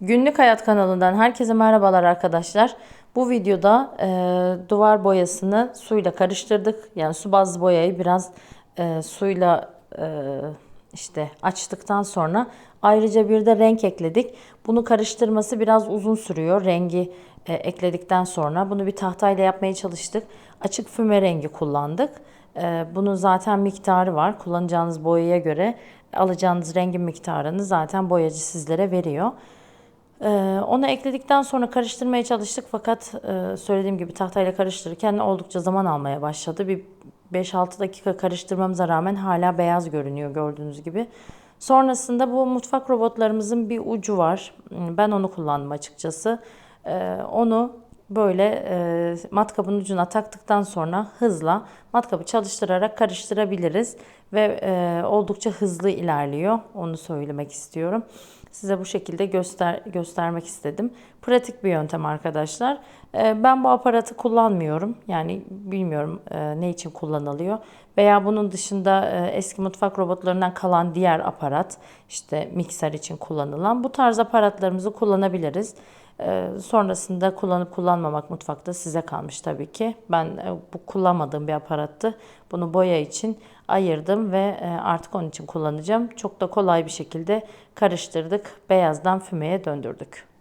Günlük Hayat kanalından herkese merhabalar arkadaşlar. Bu videoda e, duvar boyasını suyla karıştırdık. Yani su bazlı boyayı biraz e, suyla e, işte açtıktan sonra ayrıca bir de renk ekledik. Bunu karıştırması biraz uzun sürüyor. Rengi e, ekledikten sonra bunu bir tahtayla yapmaya çalıştık. Açık füme rengi kullandık. E, bunun zaten miktarı var. Kullanacağınız boyaya göre alacağınız rengin miktarını zaten boyacı sizlere veriyor. Ee, onu ekledikten sonra karıştırmaya çalıştık fakat e, söylediğim gibi tahtayla karıştırırken oldukça zaman almaya başladı. Bir 5-6 dakika karıştırmamıza rağmen hala beyaz görünüyor gördüğünüz gibi. Sonrasında bu mutfak robotlarımızın bir ucu var. Ben onu kullandım açıkçası. Ee, onu böyle e, matkabın ucuna taktıktan sonra hızla matkabı çalıştırarak karıştırabiliriz ve e, oldukça hızlı ilerliyor. Onu söylemek istiyorum. Size bu şekilde göster göstermek istedim. Pratik bir yöntem arkadaşlar. E, ben bu aparatı kullanmıyorum. Yani bilmiyorum e, ne için kullanılıyor. Veya bunun dışında e, eski mutfak robotlarından kalan diğer aparat, işte mikser için kullanılan bu tarz aparatlarımızı kullanabiliriz. Ee, sonrasında kullanıp kullanmamak mutfakta size kalmış tabii ki. Ben e, bu kullanmadığım bir aparattı. Bunu boya için ayırdım ve e, artık onun için kullanacağım. Çok da kolay bir şekilde karıştırdık. Beyazdan fümeye döndürdük.